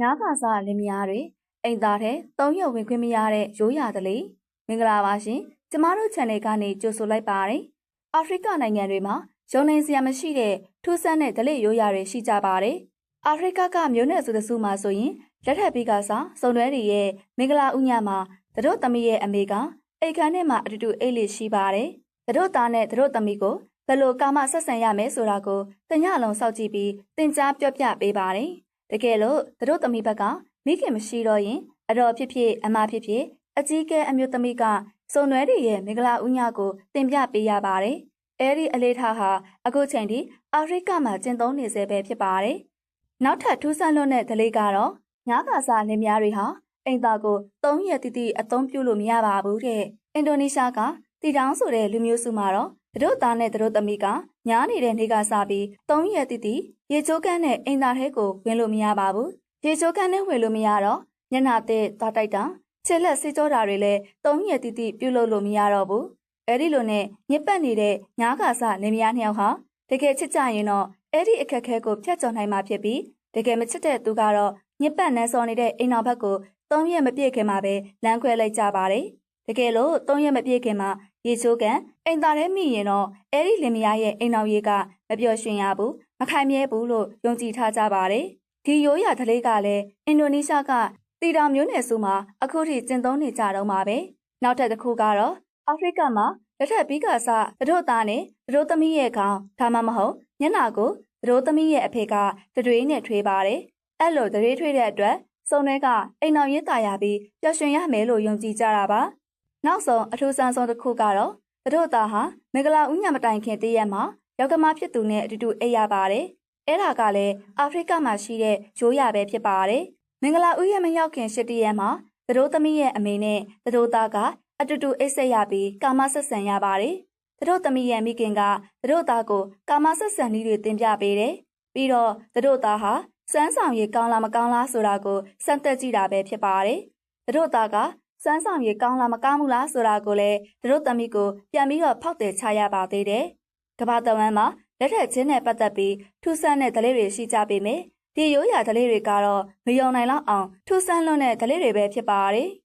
ညားခါစားလင်မယားတွေအိမ်သားတဲ့သုံးရုပ်ဝင်ခွင့်မရတဲ့ရိုးရာတလေမင်္ဂလာပါရှင်ကျမတို့ channel ကနေကြိုဆိုလိုက်ပါတယ်အာဖရိကနိုင်ငံတွေမှာရုံနေစရာမရှိတဲ့ထူးဆန်းတဲ့ဒလိရိုးရာတွေရှိကြပါတယ်အာဖရိကကမျိုးနွယ်စုတစုမှာဆိုရင်လက်ထပ်ပြီးကစားစုံတွဲတွေရဲ့မင်္ဂလာဥညမှာသူတို့သမီးရဲ့အမေကအိတ်ခမ်းထဲမှာအတူတူအိတ်လေးရှိပါတယ်သူတို့သားနဲ့သူတို့သမီးကိုဘယ်လိုကာမဆက်ဆံရမယ်ဆိုတာကိုတညလုံးစောင့်ကြည့်ပြီးသင်ကြားပြောပြပေးပါတယ် တကယ်လို့သူတို့သမီးဘက်ကမိခင်မရှိတော့ရင်အတော်ဖြစ်ဖြစ်အမဖြစ်ဖြစ်အကြီးကဲအမျိုးသမီးကစုံနွဲတွေရဲ့မင်္ဂလာဥညကိုတင်ပြပေးရပါတယ်အဲဒီအလေးထားဟာအခုချိန်ထိအာဖရိကမှာကျင့်သုံးနေဆဲပဲဖြစ်ပါတယ်နောက်ထပ်ထူးဆန်းလွန်းတဲ့ဒလေးကတော့ညားကာစာလင်မယားတွေဟာအိမ်သားကို၃ရက်တိတိအသုံးပြုလို့မရပါဘူးတဲ့အင်ဒိုနီးရှားကတီတောင်းဆိုတဲ့လူမျိုးစုမှာတော့ သူတို့သားနဲ့သူတို့သမီးကညားနေတဲ့နေ့ကစပြီး၃ရက်တိတိရေချိုးကန်းနဲ့အိမ်သားထဲကိုဝင်လို့မရပါဘူးရေချိုးကန်းနဲ့ဝင်လို့မရတော့ညနာတဲ့သွားတိုက်တာခြေလက်စေးကြောတာတွေလည်း၃ရက်တိတိပြုတ်လို့လို့မရတော့ဘူးအဲ့ဒီလိုနဲ့ညစ်ပတ်နေတဲ့ညားကာစလင်မယားနှစ်ယောက်ဟာတကယ်ချစ်ကြရင်တော့အဲ့ဒီအခက်ခဲကိုဖျက်ချော်နိုင်မှာဖြစ်ပြီးတကယ်မချစ်တဲ့သူကတော့ညစ်ပတ်နှန်းစော်နေတဲ့အိမ်တော်ဘက်ကို၃ရက်မပြည့်ခင်မှာပဲလမ်းခွဲလိုက်ကြပါတယ် တကယ်လို့၃ရက်မပြည့်ခင်မှာရေချိုးကန်အိမ်သားထဲမိရင်တော့အဲ့ဒီလင်မယားရဲ့အိမ်တော်ရေကမပျော်ရွှင်ရဘူးမခိုင်မြဲဘူးလို့ယုံကြည်ထားကြပါတယ်ဒီရိုးရာဓလေ့ကလည်းအင်ဒိုနီးရှားကတီတောင်မျိုးနယ်စုမှာအခုထိကျင့်သုံးနေကြတော့မှာပဲနောက်ထပ်တစ်ခုကတော့အာဖရိကမှာလက်ထက်ပြီးကစားသူတို့သားနဲ့သူတို့သမီးရဲ့ခေါင်းဒါမှမဟုတ်ညနာကိုသူတို့သမီးရဲ့အဖေကတတွေးနဲ့ထွေးပါတယ်အဲ့လိုတတွေးထွေးတဲ့အတွက်စုံတွေကအိမ်အောင်ရေးတာရပြီးပျော်ရွှင်ရမယ်လို့ယုံကြည်ကြတာပါ နောက်ဆုံးအထူးဆန်းဆုံးတစ်ခုကတော့သူတို့သားဟာမင်္ဂလာဥညမတိုင်ခင်တည့်ရက်မှာယောက်ကမဖြစ်သူနဲ့အတူတူအိပ်ရပါတယ်အဲ့ဒါကလည်းအာဖရိကမှာရှိတဲ့ရိုးရာပဲဖြစ်ပါတယ်မင်္ဂလာဥယျာဉ်မရောက်ခင်ရှစ်တရက်မှာသူတို့သမီးရဲ့အမေနဲ့သူတို့သားကအတူတူအိတ်ဆက်ရပြီးကာမဆက်ဆံရပါတယ်။သူတို့သမီးရဲ့မိခင်ကသူတို့သားကိုကာမဆက်ဆံနည်းတွေသင်ပြပေးတယ်။ပြီးတော့သူတို့သားဟာစမ်းဆောင်ရည်ကောင်းလားမကောင်းလားဆိုတာကိုစမ်းသပ်ကြည့်တာပဲဖြစ်ပါတယ်။သူတို့သားက စမ်းဆောင်ရည်ကောင်းလားမကောင်းဘူးလားဆိုတာကိုလည်းသူတို့သမီးကိုပြန်ပြီးတော့ဖောက်တယ်ချရပါသေးတယ်။ကဘာတဝမ်းမှာလက်ထက်ချင်းနဲ့ပတ်သက်ပြီးထူးဆန်းတဲ့ဒလေးတွေရှိကြပေမယ့်ဒီရိုးရာဒလေးတွေကတော့မယုံနိုင်လောက်အောင်ထူးဆန်းလွန်းတဲ့ဒလေးတွေပဲဖြစ်ပါတယ်။